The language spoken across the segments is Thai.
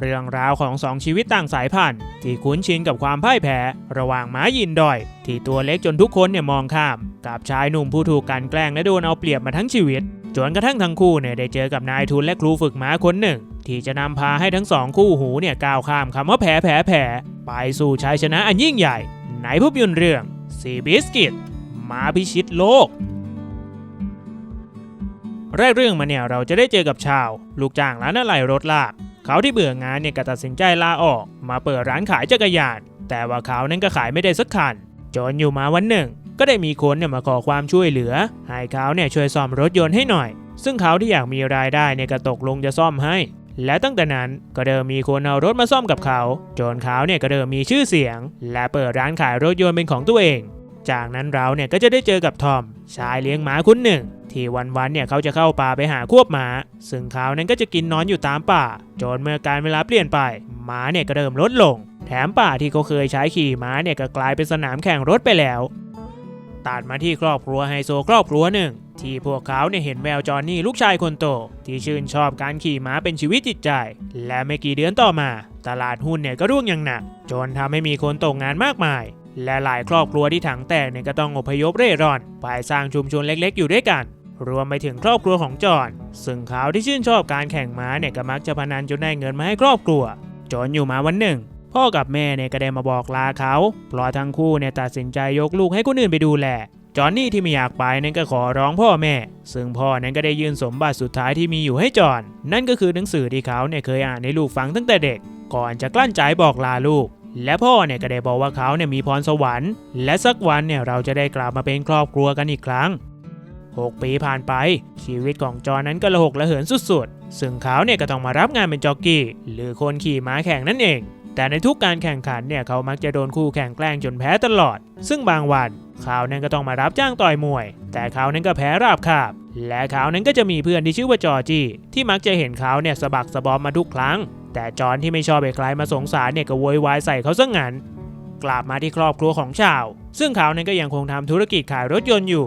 เรื่องราวของสองชีวิตต่างสายพันธุ์ ที่คุ้นชินกับความพ่ายแพ้ ระหว่างม้ายินดอย ที่ตัวเล็กจนทุกคนเนี่ยมองข้าม กับชายหนุ่มผู้ถูกกลันแกล้งและโดนเอาเปรียบมาทั้งชีวิต จนกระทั่งทั้งคู่เนี่ยได้เจอกับนายทุนและครูฝึกม้าคนหนึ่ง ที่จะนำพาให้ทั้งสองคู่หูเนี่ยก้าวข้ามคำว่าแพ้แพ้แพ้ไปสู่ชัยชนะอันยิ่งใหญ่ ในภาพยนตร์เรื่องซีบิสกิตม้าพิชิตโลกแรกเรื่องมาเนี่ยเราจะได้เจอกับชาว ลูกจ้างร้านอะไหล่รถลาก เขาที่เบื่องานเนี่ยก็ตัดสินใจลาออก มาเปิดร้านขายจักรยาน แต่ว่าเขานั้นก็ขายไม่ได้สักคัน จนอยู่มาวันหนึ่ง ก็ได้มีคนเนี่ยมาขอความช่วยเหลือ ให้เขาเนี่ยช่วยซ่อมรถยนต์ให้หน่อย ซึ่งเขาที่อยากมีรายได้เนี่ยก็ตกลงจะซ่อมให้ และตั้งแต่นั้นก็เริ่มมีคนเอารถมาซ่อมกับเขา จนเขาเนี่ยก็เริ่มมีชื่อเสียง และเปิดร้านขายรถยนต์เป็นของตัวเอง จากนั้นเราเนี่ยก็จะได้เจอกับทอมชายเลี้ยงหมาคนหนึ่ง ที่วันๆเนี่ยเขาจะเข้าป่าไปหาควบหมา ซึ่งเขานั้นก็จะกินนอนอยู่ตามป่า จนเมื่อการเวลาเปลี่ยนไป หมาเนี่ยก็เริ่มลดลง แถมป่าที่เขาเคยใช้ขี่ม้าเนี่ยก็กลายเป็นสนามแข่งรถไปแล้วตัดมาที่ครอบครัวไฮโซครอบครัวหนึ่งที่พวกเขาเนี่ยเห็นแววจอห์นนี่ลูกชายคนโต ที่ชื่นชอบการขี่ม้าเป็นชีวิตจิตใจ และไม่กี่เดือนต่อมา ตลาดหุ้นเนี่ยก็ร่วงอย่างหนัก จนทำให้มีคนตกงานมากมาย และหลายครอบครัวที่ถังแตกเนี่ยก็ต้องอพยพเร่ร่อนไปสร้างชุมชนเล็กๆ อยู่ด้วยกัน รวมไปถึงครอบครัวของจอห์นซึ่งเขาที่ชื่นชอบการแข่งม้าเนี่ยก็มักจะพนันจนได้เงินมาให้ครอบครัว จนอยู่มาวันหนึ่ง พ่อกับแม่เนี่ยก็ได้มาบอกลาเขาเพราะทั้งคู่เนี่ยตัดสินใจยกลูกให้คนอื่นไปดูแลจอห์นนี่ที่ไม่อยากไปนั้นก็ขอร้องพ่อแม่ ซึ่งพ่อนั้นก็ได้ยื่นสมบัติสุดท้ายที่มีอยู่ให้จอห์นนั่นก็คือหนังสือที่เขาเนี่ยเคยอ่านให้ลูกฟังตั้งแต่เด็ก ก่อนจะกลั้นใจบอกลาลูก และพ่อเนี่ยก็ได้บอกว่าเขาเนี่ยมีพรสวรรค์ และสักวันเนี่ยเราจะได้กลับมาเป็นครอบครัวกันอีกครั้ง 6 ปีผ่านไป ชีวิตของจอห์นั้นก็ระหกระเหินสุดๆ ซึ่งเขาเนี่ยก็ต้องมารับงานเป็นจ็อกกี้ หรือคนขี่ม้าแข่งนั่นเอง แต่ในทุกการแข่งขันเนี่ยเขามักจะโดนคู่แข่งแกล้งจนแพ้ตลอด ซึ่งบางวันเขานั้นก็ต้องมารับจ้างต่อยมวย แต่เขานั้นก็แพ้ราบคาบ และเขานั้นก็จะมีเพื่อนที่ชื่อว่าจอร์จี้ที่มักจะเห็นเขาเนี่ยสะบักสะบอมมาทุกครั้ง แต่จอห์นที่ไม่ชอบให้ใครมาสงสารเนี่ยก็โวยวายใส่เขาซะงั้นกลับมาที่ครอบครัวของชาว ซึ่งเขานั้นก็ยังคงทำธุรกิจขายรถยนต์อยู่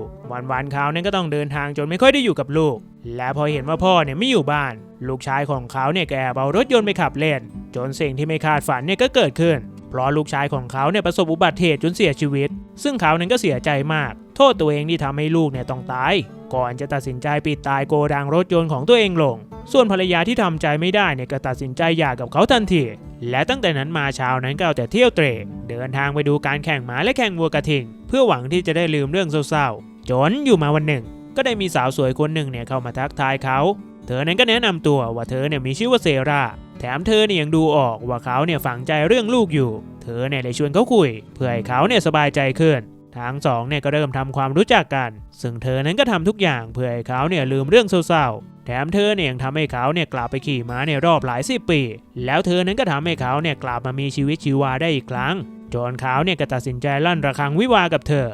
วันๆเขานั้นก็ต้องเดินทางจนไม่ค่อยได้อยู่กับลูก และพอเห็นว่าพ่อเนี่ยไม่อยู่บ้าน ลูกชายของเขาเนี่ยแอบเอารถยนต์ไปขับเล่น จนสิ่งที่ไม่คาดฝันเนี่ยก็เกิดขึ้น เพราะลูกชายของเขาเนี่ยประสบอุบัติเหตุจนเสียชีวิต ซึ่งเขานั้นก็เสียใจมาก โทษตัวเองที่ทำให้ลูกเนี่ยต้องตาย ก่อนจะตัดสินใจปิดตายโกดังรถยนต์ของตัวเองลง ส่วนภรรยาที่ทำใจไม่ได้เนี่ยก็ตัดสินใจหย่ากับเขาทันที และตั้งแต่นั้นมาช้านั้นก็เอาแต่เที่ยวเตร่เดินทางไปดูการแข่งหมาและแข่งวัวกระทิง เพื่อหวังที่จะได้ลืมเรื่องเศร้าๆ จนอยู่มาวันหนึ่ง ก็ได้มีสาวสวยคนหนึ่งเนี่ยเข้ามาทักทายเขา เธอนั้นก็แนะนำตัวว่าเธอเนี่ยมีชื่อว่าเซรา แถมเธอเนี่ยยังดูออกว่าเขาเนี่ยฝังใจเรื่องลูกอยู่ เธอเนี่ยเลยชวนเขาคุย เพื่อให้เขาเนี่ยสบายใจขึ้น ทั้งสองเนี่ยก็เริ่มทำความรู้จักกัน ซึ่งเธอนั้นก็ทำทุกอย่างเพื่อให้เขาเนี่ยลืมเรื่องเศร้าๆ แถมเธอเนี่ยยังทำให้เขาเนี่ยกลับไปขี่ม้าในรอบหลายสิบปี แล้วเธอนั้นก็ทำให้เขาเนี่ยกลับมามีชีวิตชีวาได้อีกครั้ง จนเขาเนี่ยก็ตัดสินใจลั่นระฆังวิวากับเธอ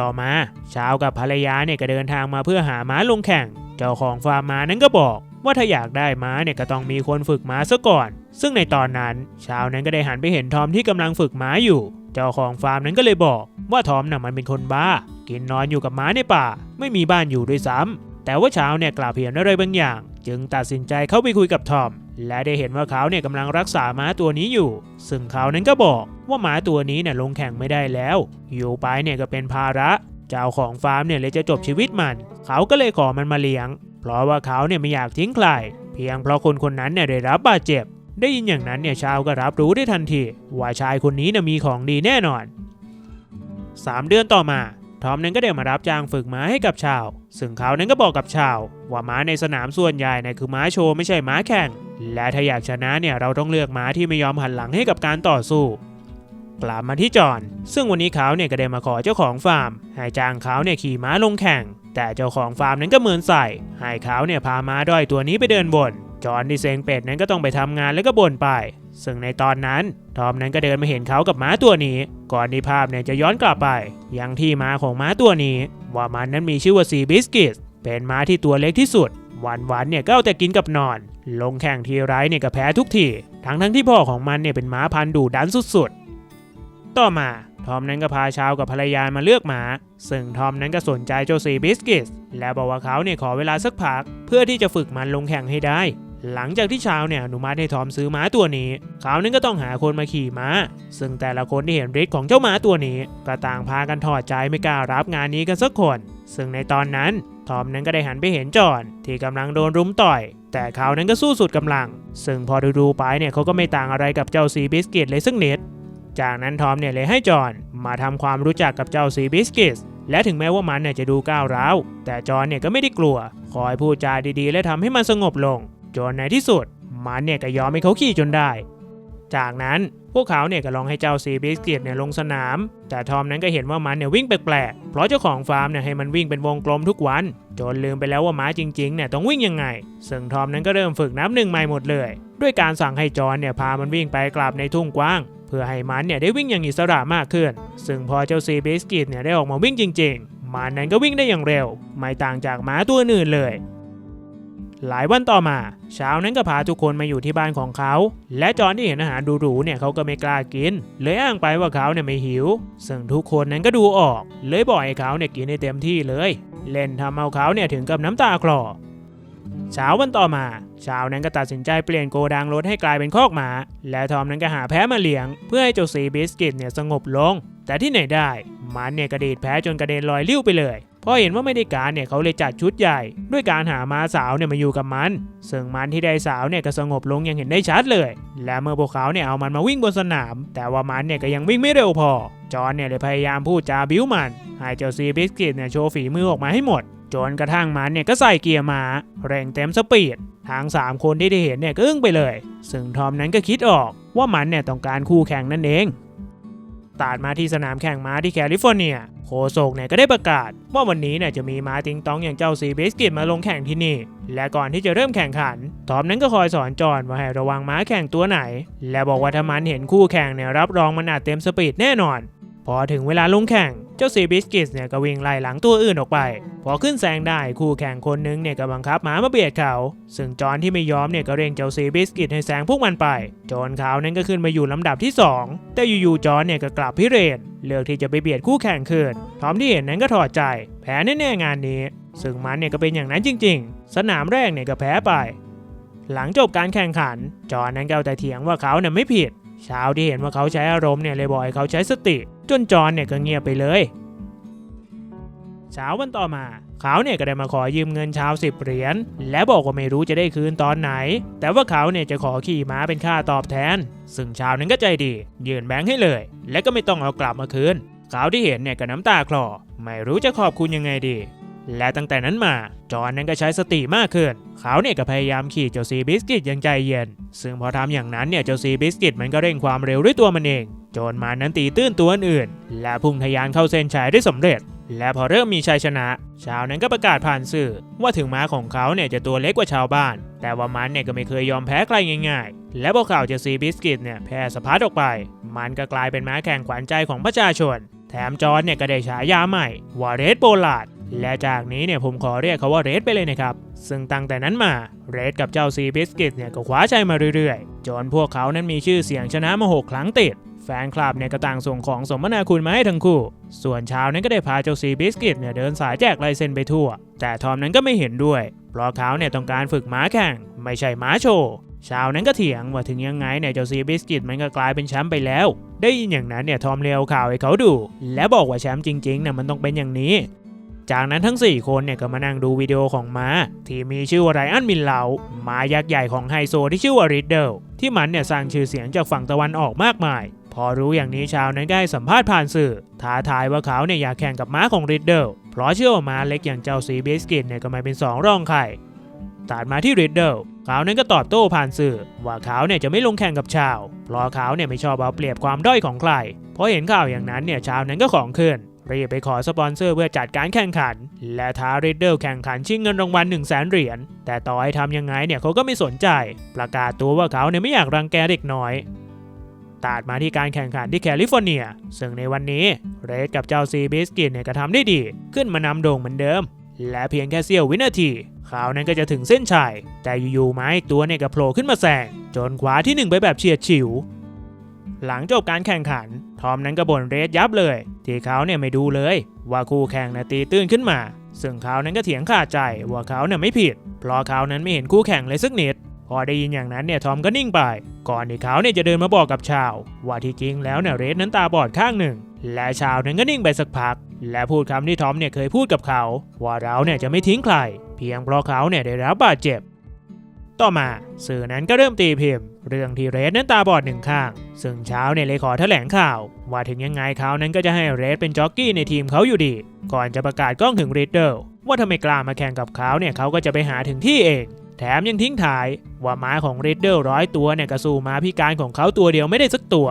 ต่อมาชาวกับภรรยาเนี่ยก็เดินทางมาเพื่อหาม้าลงแข่ง เจ้าของฟาร์มม้านั้นก็บอก ว่าถ้าอยากได้ม้าเนี่ยก็ต้องมีคนฝึกม้าซะก่อน ซึ่งในตอนนั้น ชาวนั้นก็ได้หันไปเห็นทอมที่กำลังฝึกม้าอยู่ เจ้าของฟาร์มนั้นก็เลยบอกว่าทอมน่ะมันเป็นคนบ้า กินนอนอยู่กับม้าในป่า ไม่มีบ้านอยู่ด้วยซ้ำแต่ว่าช้าเนี่ยกลับเห็นอะไรบางอย่าง จึงตัดสินใจเข้าไปคุยกับทอม และได้เห็นว่าเขาเนี่ยกำลังรักษาม้าตัวนี้อยู่ ซึ่งเขานั้นก็บอกว่าม้าตัวนี้เนี่ยลงแข่งไม่ได้แล้ว อยู่ไปเนี่ยก็เป็นภาระ เจ้าของฟาร์มเนี่ยเลยจะจบชีวิตมัน เขาก็เลยขอมันมาเลี้ยง เพราะว่าเขาเนี่ยไม่อยากทิ้งใคร เพียงเพราะคนคนนั้นเนี่ยได้รับบาดเจ็บ ได้ยินอย่างนั้นเนี่ยชาวก็รับรู้ได้ทันที ว่าชายคนนี้เนี่ยมีของดีแน่นอน 3 เดือนต่อมาทอมนั้นก็ได้มารับจ้างฝึกม้าให้กับชาว ซึ่งเขานั้นก็บอกกับชาว ว่าม้าในสนามส่วนใหญ่เนี่ยคือม้าโชว์ไม่ใช่ม้าแข่ง และถ้าอยากชนะเนี่ยเราต้องเลือกม้าที่ไม่ยอมหันหลังให้กับการต่อสู้กลับมาที่จอน ซึ่งวันนี้เขาเนี่ยก็ได้มาขอเจ้าของฟาร์มให้จ้างเขาเนี่ยขี่ม้าลงแข่ง แต่เจ้าของฟาร์มนั้นก็เหมือนใส่ ให้เขาเนี่ยพาม้าด้อยตัวนี้ไปเดินบน จอห์นที่เซงเป็ดนั้นก็ต้องไปทำงานแล้วก็บ่นไป ซึ่งในตอนนั้นทอมนั้นก็เดินมาเห็นเขากับม้าตัวนี้ ก่อนที่ภาพเนี่ยจะย้อนกลับไป ยังที่มาของม้าตัวนี้ ว่ามันนั้นมีชื่อว่าซีบิสกิสเป็นม้าที่ตัวเล็กที่สุด วันๆเนี่ยก็เอาแต่กินกับนอน ลงแข่งทีไรเนี่ยก็แพ้ทุกทีทั้งทั้งที่พ่อของมันเนี่ยเป็นม้าพันธุ์ดุดันสุดๆ ต่อมา ทอมนั้นก็พาชาวกับภรรยามาเลือกหมา ซึ่งทอมนั้นก็สนใจเจ้าซีบิสกิสและบอกว่าเขาเนี่ยขอเวลาสักพัก เพื่อที่จะฝึกมันลงแข่งให้ได้ หลังจากที่ชาวเนี่ยอนุมัติให้ทอมซื้อม้าตัวนี้ เขานั้นก็ต้องหาคนมาขี่ม้า ซึ่งแต่ละคนที่เห็นฤทธิ์ของเจ้าม้าตัวนี้ ก็ต่างพากันถอดใจไม่กล้ารับงานนี้กันสักคน ซึ่งในตอนนั้นทอมนั้นก็ได้หันไปเห็นจอห์นที่กำลังโดนรุมต่อย แต่เขานั้นก็สู้สุดกำลัง ซึ่งพอดูๆไปเนี่ยเขาก็ไม่ต่างอะไรกับเจ้าซีบิสกิตเลยสักนิด จากนั้นทอมเนี่ยเลยให้จอห์นมาทำความรู้จักกับเจ้าซีบิสกิตและถึงแม้ว่ามันเนี่ยจะดูก้าวร้าว แต่จอห์นเนี่ยก็ไม่ได้กลัว คอยพูดจาดีๆ และทำให้มันสงบลง จนในที่สุด มันเนี่ยก็ยอมให้เขาขี่จนได้ จากนั้นพวกเขาเนี่ยก็ลองให้เจ้าซีบิสกิตเนี่ยลงสนาม แต่ทอมนั้นก็เห็นว่ามันเนี่ยวิ่งแปลกๆ เพราะเจ้าของฟาร์มเนี่ยให้มันวิ่งเป็นวงกลมทุกวัน จนลืมไปแล้วว่าม้าจริงๆเนี่ยต้องวิ่งยังไง ซึ่งทอมนั้นก็เริ่มฝึกนับหนึ่งใหม่หมดเลย ด้วยการสั่งให้จอนเนี่ยพามันวิ่งไปกลับในทุ่งกว้าง พื่อให้มันเนี่ยได้วิ่งอย่างอิสระมากขึ้น ซึ่งพอเจ้าซีบิสกิตเนี่ยได้ออกมาวิ่งจริง ๆ มันนั้นก็วิ่งได้อย่างเร็ว ไม่ต่างจากม้าตัวอื่นเลย หลายวันต่อมา เช้านั้นก็พาทุกคนมาอยู่ที่บ้านของเขา และจอนที่เห็นอาหารหรูๆเนี่ยเขาก็ไม่กล้ากิน เลยอ้างไปว่าเขาเนี่ยไม่หิว ซึ่งทุกคนนั้นก็ดูออก เลยบอกให้เขาเนี่ยกินให้เต็มที่เลย เล่นทำเอาเขาเนี่ยถึงกับน้ำตาคลอ เช้าวันต่อมาชาวนั้นก็ตัดสินใจเปลี่ยนโกดังรถให้กลายเป็นคอกหมา และทอมนั้นก็หาแพ้มาเลี้ยง เพื่อให้เจ้าซีบิสกิตเนี่ยสงบลง แต่ที่ไหนได้มันเนี่ยกระเด็นแพ้จนกระเด็นลอยลิ้วไปเลยพอเห็นว่าไม่ได้การเนี่ยเขาเลยจัดชุดใหญ่ ด้วยการหาม้าสาวเนี่ยมาอยู่กับมัน ซึ่งมันที่ได้สาวเนี่ยก็สงบลงอย่างเห็นได้ชัดเลย และเมื่อพวกเขาเนี่ยเอามันมาวิ่งบนสนาม แต่ว่ามันเนี่ยก็ยังวิ่งไม่เร็วพอ จอนเนี่ยเลยพยายามพูดจาบิ้วมันให้เจ้าซีบิสกิตเนี่ยโชว์ฝีมือออกมาให้หมด จนกระทั่งมันเนี่ยก็ใส่เกียร์มาเร่งเต็มสปีดทั้ง3 คนที่ได้เห็นเนี่ยก็อึ้งไปเลย ซึ่งทอมนั้นก็คิดออกว่ามันเนี่ยต้องการคู่แข่งนั่นเองตัดมาที่สนามแข่งม้าที่แคลิฟอร์เนีย โคโศกเนี่ยก็ได้ประกาศ ว่าวันนี้เนี่ยจะมีม้าติงตองอย่างเจ้าซีเบสกิตมาลงแข่งที่นี่ และก่อนที่จะเริ่มแข่งขัน ทอมนั้นก็คอยสอนจอนว่าให้ระวังม้าแข่งตัวไหน และบอกว่าถ้ามันเห็นคู่แข่งเนี่ยรับรองมันอาจเต็มสปีดแน่นอน พอถึงเวลาลงแข่งเจ้าซีบิสกิตเนี่ยก็วิ่งไล่หลังตัวอื่นออกไป พอขึ้นแซงได้คู่แข่งคนนึงเนี่ยก็บังคับหมามาเบียดเขา ซึ่งจอนที่ไม่ยอมเนี่ยก็เร่งเจ้าซีบิสกิตให้แซงพวกมันไปจนเขานั้นก็ขึ้นมาอยู่ลำดับที่ 2 แต่อยู่ๆจอนเนี่ยก็กลับพิเรนเลือกที่จะไปเบียดคู่แข่งคืนทอมที่เห็นนั้นก็ถอดใจ แพ้แน่ๆงานนี้ ซึ่งมันเนี่ยก็เป็นอย่างนั้นจริง ๆ สนามแรกเนี่ยก็แพ้ไป หลังจบการแข่งขัน จอนนั้นก็เอาแต่เถียงว่าเขาเนี่ยไม่ผิดชาวที่เห็นว่าเขาใช้อารมณ์เนี่ยเลยบอกให้เขาใช้สติ จนจอนเนี่ยก็เงียบไปเลย เช้าวันต่อมาเขาเนี่ยก็ได้มาขอยืมเงินชาวสิบเหรียญและบอกว่าไม่รู้จะได้คืนตอนไหน แต่ว่าเขาเนี่ยจะขอขี่ม้าเป็นค่าตอบแทน ซึ่งชาวนั้นก็ใจดียื่นแบงค์ให้เลย และก็ไม่ต้องเอากลับมาคืนเขาที่เห็นเนี่ยก็น้ำตาคลอไม่รู้จะขอบคุณยังไงดี และตั้งแต่นั้นมา จอห์นนั้นก็ใช้สติมากขึ้น เขาเนี่ยก็พยายามขี่เจ้าซีบิสกิตอย่างใจเย็น ซึ่งพอทำอย่างนั้นเนี่ยเจ้าซีบิสกิตมันก็เร่งความเร็วด้วยตัวมันเอง จนมันนั้นตีตื้นตัวอื่น และพุ่งทะยานเข้าเส้นชัยได้สำเร็จ และพอเริ่มมีชัยชนะ ชาวนั้นก็ประกาศผ่านสื่อ ว่าถึงม้าของเขาเนี่ยจะตัวเล็กกว่าชาวบ้าน แต่ว่ามันเนี่ยก็ไม่เคยยอมแพ้ใครง่าย ๆ และพอข่าวเจะซีบิสกิตเนี่ยแพร่สะพัดออกไป มันก็กลายเป็นม้าแข่งขวัญใจของประชาชน แถมจอร์นเนี่ยก็ได้ฉายาใหม่วาเรดโบลาด และจากนี้เนี่ยผมขอเรียกเขาว่าเรดไปเลยนะครับ ซึ่งตั้งแต่นั้นมาเรดกับเจ้าซีบิสกิตเนี่ยก็คว้าชัยมาเรื่อยๆ จนพวกเขานั้นมีชื่อเสียงชนะมาหกครั้งติด แฟนคลับเนี่ยก็ต่างส่งของสมนาคุณมาให้ทั้งคู่ ส่วนชาวนั้นก็ได้พาเจ้าซีบิสกิตเนี่ยเดินสายแจกลายเซ็นไปทั่ว แต่ทอมนั้นก็ไม่เห็นด้วย เพราะเขาเนี่ยต้องการฝึกม้าแข่ง ไม่ใช่ม้าโชว์ชาวนั้นก็เถียงว่าถึงยังไงเนี่ยเจ้าซีบิสกิตมันก็กลายเป็นแชมป์ไปแล้ว ได้ยินอย่างนั้นเนี่ยทอมเลียวข่าวให้เขาดู และบอกว่าแชมป์จริงๆเนี่ยมันต้องเป็นอย่างนี้ จากนั้นทั้ง 4 คนเนี่ยก็มานั่งดูวิดีโอของม้า ที่มีชื่อว่าไรอันมินเลาม้ายักษ์ใหญ่ของไฮโซที่ชื่อว่าริดเดิลที่มันเนี่ยสร้างชื่อเสียงจากฝั่งตะวันออกมากมาย พอรู้อย่างนี้ชาวนั้นก็ให้สัมภาษณ์ผ่านสื่อท้าทายว่าเขาเนี่ยอยากแข่งกับม้าของริดเดิลเพราะเชื่อว่าม้าเล็กอย่างเจ้าซีบิสกิตเนี่ยก็ไม่เป็นสองรองใครตัดมาที่ริดเดิลเขานั้นก็ตอบโต้ผ่านสื่อ ว่าเขาเนี่ยจะไม่ลงแข่งกับชาว เพราะเขาเนี่ยไม่ชอบเอาเปรียบความด้อยของใครพราะเห็นข่าวอย่างนั้นเนี่ยชาวนั้นก็ของขึ้น รีบไปขอสปอนเซอร์เพื่อจัดการแข่งขัน และท้าริดเดิลแข่งขันชิงเงินรางวัล1 0 0 0 0แสนเหรียญแต่ต่อให้ทำยังไงเนี่ยเขาก็ไม่สนใจ ประกาศตัวว่าเขาเนี่ยไม่อยากรังแกเด็กน้อยตัดมาที่การแข่งขันที่แคลิฟอร์เนีย ซึ่งในวันนี้เรดกับเจ้าซีบิสกินเนี่ยก็ทำได้ดี ขึ้นมานำโด่งเหมือนเดิม และเพียงแค่เสี้ยววินาที เขานั้นก็จะถึงเส้นชัย แต่อยู่ๆไม้ตัวเนี่ยก็โผล่ขึ้นมาแซงจนคว้าที่หนึ่งไปแบบเฉียดฉิว หลังจบการแข่งขัน ทอมนั้นก็บ่นเรดยับเลย ที่เขาเนี่ยไม่ดูเลย ว่าคู่แข่งน่ะตีตื้นขึ้นมา ซึ่งเขานั้นก็เถียงขาดใจว่าเขาเนี่ยไม่ผิด เพราะเขานั้นไม่เห็นคู่แข่งเลยสักนิดพพอได้ยินอย่างนั้นเนี่ยทอมก็นิ่งไป ก่อนที่เขาเนี่ยจะเดินมาบอกกับชาว ว่าที่จริงแล้วเนี่ยเรดนั้นตาบอดข้างหนึ่ง และชาวนั้นก็นิ่งไปสักพัก และพูดคำที่ทอมเนี่ยเคยพูดกับเขา ว่าเราเนี่ยจะไม่ทิ้งใคร เพียงเพราะเขาเนี่ยได้รับบาดเจ็บ ต่อมาสื่อนั้นก็เริ่มตีพิมพ์ เรื่องที่เรดนั้นตาบอดหนึ่งข้าง ซึ่งเช้าเนี่ยเลยขอแถลงข่าว ว่าถึงยังไงเขานั้นก็จะให้เรดเป็นจ็อกกี้ในทีมเขาอยู่ดี ก่อนจะประกาศกล้องถึงริดเดิลว่าถ้าไม่กล้ามาแข่งกับเขาเนี่ยเขาก็จะไปหาถึงที่เอง แถมยังทิ้งท้ายว่าม้าของริดเดิลร้อยตัวเนี่ยก็สู้ม้าพิการของเขาตัวเดียวไม่ได้สักตัว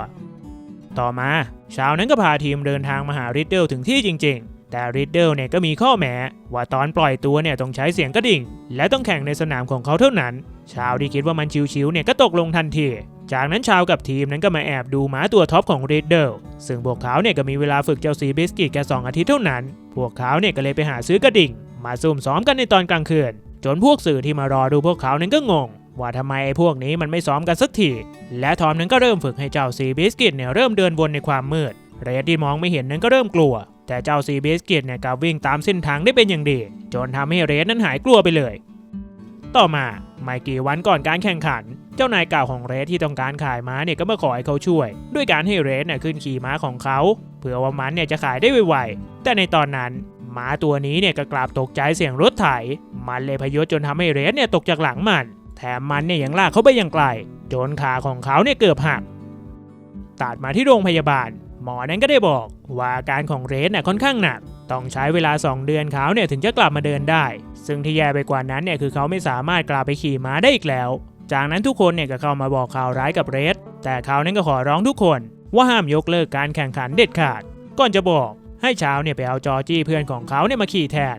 ต่อมาเช้านั้นก็พาทีมเดินทางมาหาริดเดิลถึงที่จริง ๆ แต่ริดเดิลเนี่ยก็มีข้อแม้ว่าตอนปล่อยตัวเนี่ยต้องใช้เสียงกระดิ่ง และต้องแข่งในสนามของเขาเท่านั้น ชาวที่คิดว่ามันชิวๆเนี่ยก็ตกลงทันที จากนั้นชาวกับทีมนั้นก็มาแอบดูหมาตัวท็อปของริดเดิลซึ่งพวกเขาเนี่ยก็มีเวลาฝึกเจ้าซีบิสกิตแค่สองอาทิตย์เท่านั้น พวกเขาเนี่ยก็เลยไปหาซื้อกระดิ่ง มาซุ่มซ้อมกันในตอนกลางคืน จนพวกสื่อที่มารอดูพวกเขานั้นก็งงว่าทำไมไอ้พวกนี้มันไม่ซ้อมกันสักที และทอมนั้นก็เริ่มฝึกให้เจ้าซีบิสกิตเนี่ยเริ่มเดินบนในความมืดเรดที่มองไม่เห็นนั้นก็เริ่มกลัว แต่เจ้าซีเบิสกิตเนี่ยกลับวิ่งตามเส้นทางได้เป็นอย่างดี จนทำให้เรดนั้นหายกลัวไปเลย ต่อมาไม่กี่วันก่อนการแข่งขัน เจ้านายเก่าของเรดที่ต้องการขายม้าเนี่ยก็มาขอให้เขาช่วย ด้วยการให้เรดเนี่ยขึ้นขี่ม้าของเขาเพื่อว่ามันเนี่ยจะขายได้ไวๆแต่ในตอนนั้นม้าตัวนี้เนี่ยก็กลับตกใจเสียงรถไถ มันเลยพยศจนทำให้เรดเนี่ยตกจากหลังมัน แถมมันเนี่ยยังลากเขาไปอยังไกลจนขาของเขาเนี่ยเกือบหักตัดมาที่โรงพยาบาล หมอนั้นก็ได้บอกว่าอาการของเรสน่ะค่อนข้างหนัก ต้องใช้เวลา 2 เดือนเขาเนี่ยถึงจะกลับมาเดินได้ ซึ่งที่แย่ไปกว่านั้นเนี่ยคือเขาไม่สามารถกลับไปขี่ม้าได้อีกแล้ว จากนั้นทุกคนเนี่ยก็เข้ามาบอกข่าวร้ายกับเรส แต่เขานั้นก็ขอร้องทุกคน ว่าห้ามยกเลิกการแข่งขันเด็ดขาด ก่อนจะบอกให้เช้าเนี่ยไปเอาจอจี้เพื่อนของเขาเนี่ยมาขี่แทน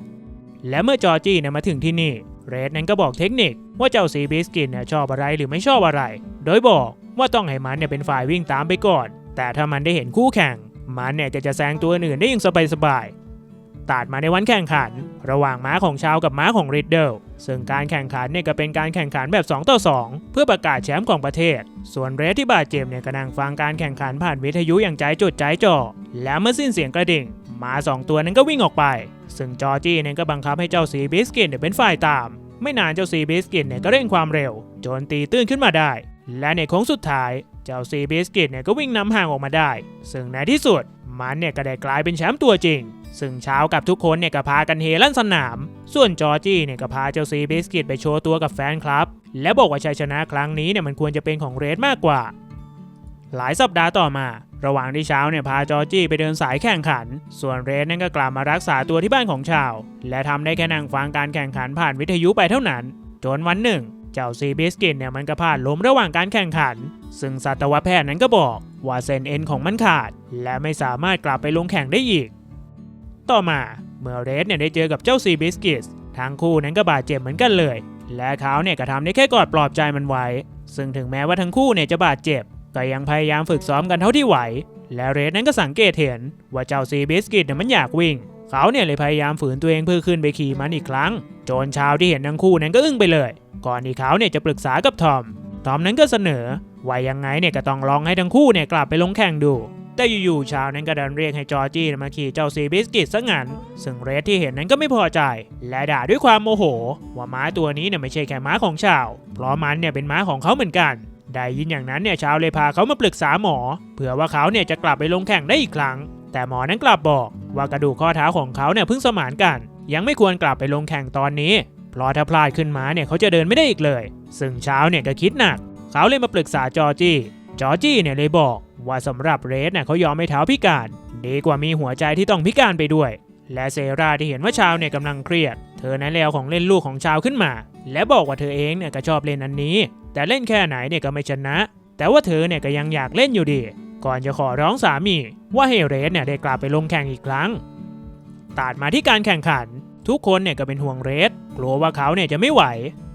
และเมื่อจอจี้เนี่ยมาถึงที่นี่ เรดนั้นก็บอกเทคนิคว่าเจ้าซีบิสกินเนี่ยชอบอะไรหรือไม่ชอบอะไร โดยบอกว่าต้องให้มันเนี่ยเป็นฝ่ายวิ่งตามไปก่อน แต่ถ้ามันได้เห็นคู่แข่ง มันเนี่ยจะจะแซงตัวอื่นได้อย่างสบายๆตัดมาในวันแข่งขัน ระหว่างม้าของชาวกับม้าของริดเดิลซึ่งการแข่งขันเนี่ยก็เป็นการแข่งขันแบบ 2 ต่อ 2 เพื่อประกาศแชมป์ของประเทศ ส่วนเรดที่บาดเจ็บเนี่ยก็นั่งฟังการแข่งขันผ่านวิทยุอย่างใจจดใจจ่อ และเมื่อสิ้นเสียงกระดิ่งม้าสองตัวนั้นก็วิ่งออกไป ซึ่งจอร์จี้เนี่ยก็บังคับให้เจ้าซีบิสกินเนี่ยเป็นฝ่ายตาม ไม่นานเจ้าซีบิสกินเนี่ยก็เร่งความเร็ว จนตีตื้นขึ้นมาได้ และในโค้งสุดท้าย เจ้าซีบิสกิตเนี่ยก็วิ่งนำห่างออกมาได้ ซึ่งในที่สุดมันเนี่ยก็ได้กลายเป็นแชมป์ตัวจริง ซึ่งเช้ากับทุกคนเนี่ยก็พากันเฮลั่นสนาม ส่วนจอร์จี้เนี่ยก็พาเจ้าซีบิสกิตไปโชว์ตัวกับแฟนคลับ และบอกว่าชัยชนะครั้งนี้เนี่ยมันควรจะเป็นของเรดมากกว่า หลายสัปดาห์ต่อมา ระหว่างที่เช้าเนี่ยพาจอร์จี้ไปเดินสายแข่งขัน ส่วนเรดนั่นก็กลับมารักษาตัวที่บ้านของชาว และทำได้แค่นั่งฟังการแข่งขันผ่านวิทยุไปเท่านั้น จนวันหนึ่ง เจ้าซีบิสกินเนี่ยมันก็พลาดล้มระหว่างการแข่งขัน ซึ่งสัตวแพทย์นั้นก็บอกว่าเส้นเอ็นของมันขาด และไม่สามารถกลับไปลงแข่งได้อีก ต่อมาเมื่อเรดเนี่ยได้เจอกับเจ้าซีบิสกิสทั้งคู่นั้นก็บาดเจ็บเหมือนกันเลย และเขาเนี่ยก็ทำได้แค่กอดปลอบใจมันไว้ ซึ่งถึงแม้ว่าทั้งคู่เนี่ยจะบาดเจ็บ ก็ยังพยายามฝึกซ้อมกันเท่าที่ไหว และเรดนั้นก็สังเกตเห็นว่าเจ้าซีบิสกิตเนี่ยมันอยากวิ่ง เขาเนี่ยเลยพยายามฝืนตัวเองเพื่อขึ้นไปขี่มันอีกครั้ง โจนชาวที่เห็นทั้งคู่นั้นก็อึ้งไปเลย ก่อนที่เขาเนี่ยจะปรึกษากับทอม ทอมนั้นก็เสนอว่ายังไงเนี่ยก็ต้องลองให้ทั้งคู่เนี่ยกลับไปลงแข่งดู แต่อยู่ๆชาวนั้นก็ดันเรียกให้จอร์จี้มาขี่เจ้าซีบิสกิตซะงั้น ซึ่งเรดที่เห็นนั้นก็ไม่พอใจ และด่าด้วยความโมโห ว่าม้าตัวนี้เนี่ยไม่ใช่แค่ม้าของชาว เพราะมันเนี่ยเป็นม้าของเขาเหมือนกันได้ยินอย่างนั้นเนี่ยชาวเลยพาเขามาปรึกษาหมอ เผื่อว่าเขาเนี่ยจะกลับไปลงแข่งได้อีกครั้ง แต่หมอนั้นกลับบอกว่ากระดูกข้อเท้าของเขาเนี่ยเพิ่งสมานกัน ยังไม่ควรกลับไปลงแข่งตอนนี้ เพราะถ้าพลาดขึ้นมาเนี่ยเขาจะเดินไม่ได้อีกเลย ซึ่งเช้าเนี่ยก็คิดหนัก เขาเลยมาปรึกษาจอจี้ จอจี้เนี่ยเลยบอกว่าสำหรับเรสเนี่ยเขายอมให้เท้าพิการ ดีกว่ามีหัวใจที่ต้องพิการไปด้วย และเซราที่เห็นว่าชาวเนี่ยกำลังเครียด เธอนั้นแล้วของเล่นลูกของชาวขึ้นมา และบอกว่าเธอเองเนี่ยก็ชอบเล่นอันนี้ แต่เล่นแค่ไหนเนี่ยก็ไม่ชนะ แต่ว่าเธอเนี่ยก็ยังอยากเล่นอยู่ดี ก่อนจะขอร้องสามี ว่าให้เรสเนี่ยได้กลับไปลงแข่งอีกครั้งตัดมาที่การแข่งขัน ทุกคนเนี่ยก็เป็นห่วงเรสกลัวว่าเขาเนี่ยจะไม่ไหว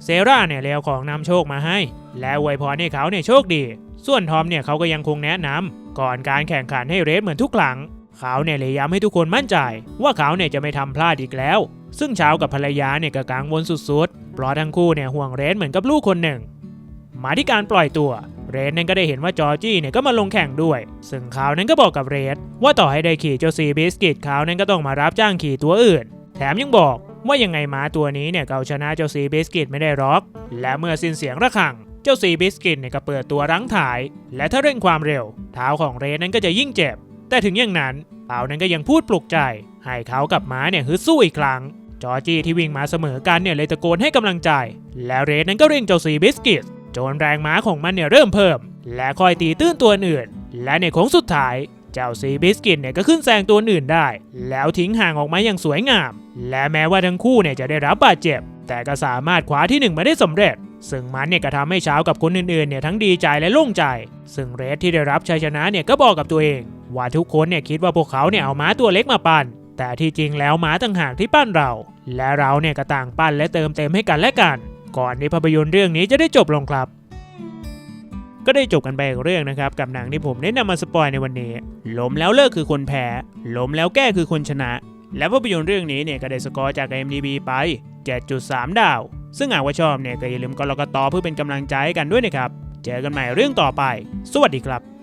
เซราเนี่ยเลยเอาของนำโชคมาให้ และอวยพรให้เขาเนี่ยโชคดี ส่วนทอมเนี่ยเขาก็ยังคงแนะนำก่อนการแข่งขันให้เรสเหมือนทุกครั้งเขาเนี่ยเลยย้ำให้ทุกคนมั่นใจ ว่าเขาเนี่ยจะไม่ทำพลาดอีกแล้ว ซึ่งเช้ากับภรรยาเนี่ยก็กังวลสุดๆเพราะทั้งคู่เนี่ยห่วงเรสเหมือนกับลูกคนหนึ่ง มาที่การปล่อยตัวเรสนั้นก็ได้เห็นว่าจอร์จี้เนี่ยก็มาลงแข่งด้วย ซึ่งเขานั้นก็บอกกับเรสว่าต่อให้ได้ขี่เจ้าซีบิสกิตเขานั้นก็ต้องมารับจ้างขี่ตัวอื่น แถมยังบอกว่ายังไงม้าตัวนี้เนี่ยก็เอาชนะเจ้าซีบิสกิตไม่ได้หรอก และเมื่อสิ้นเสียงระฆัง เจ้าซีบิสกิตเนี่ยก็เปิดตัวรั้งถ่าย และถ้าเร่งความเร็ว เท้าของเรนนั้นก็จะยิ่งเจ็บ แต่ถึงอย่างนั้นเปานั้นก็ยังพูดปลุกใจให้เขากับม้าเนี่ยฮึดสู้อีกครั้ง จอจี้ที่วิ่งมาเสมอกันเนี่ยเลยตะโกนให้กำลังใจ แล้วเรนนั้นก็เร่งเจ้าซีบิสกิตจนแรงม้าของมันเนี่ยเริ่มเพิ่ม และคอยตีตื้นตัวอื่น และในโค้งสุดท้าย เจ้าซีบิสกิตเนี่ยก็ขึ้นแซงตัวอื่นได้ แล้วทิ้งห่างออกมาอย่างสวยงาม และแม้ว่าทั้งคู่เนี่ยจะได้รับบาดเจ็บ แต่ก็สามารถคว้าที่หนึ่งมาได้สำเร็จ ซึ่งมันเนี่ยก็ทำให้เช้ากับคนอื่นๆเนี่ยทั้งดีใจและโล่งใจ ซึ่งเรสที่ได้รับชัยชนะเนี่ยก็บอกกับตัวเอง ว่าทุกคนเนี่ยคิดว่าพวกเขาเนี่ยเอาม้าตัวเล็กมาปั้นแต่ที่จริงแล้วม้าต่างหากที่ปั้นเรา และเราเนี่ยก็ต่างปั้นและเติมเต็มให้กันและกัน ก่อนที่ภาพยนตร์เรื่องนี้จะได้จบลงครับ ก็ได้จบกันไปเรื่องนะครับกับหนังที่ผมแนะนำมาสปอยในวันนี้ล้มแล้วเลิกคือคนแพ้ล้มแล้วแก้คือคนชนะ และภาพยนตร์เรื่องนี้เนี่ยก็ได้สกอร์จาก IMDb ไป 7.3 ดาว ซึ่งหากว่าชอบเนี่ยก็อย่าลืมกดไลค์กต่อเพื่อเป็นกำลังใจให้กันด้วยนะครับ เจอกันใหม่เรื่องต่อไป สวัสดีครับ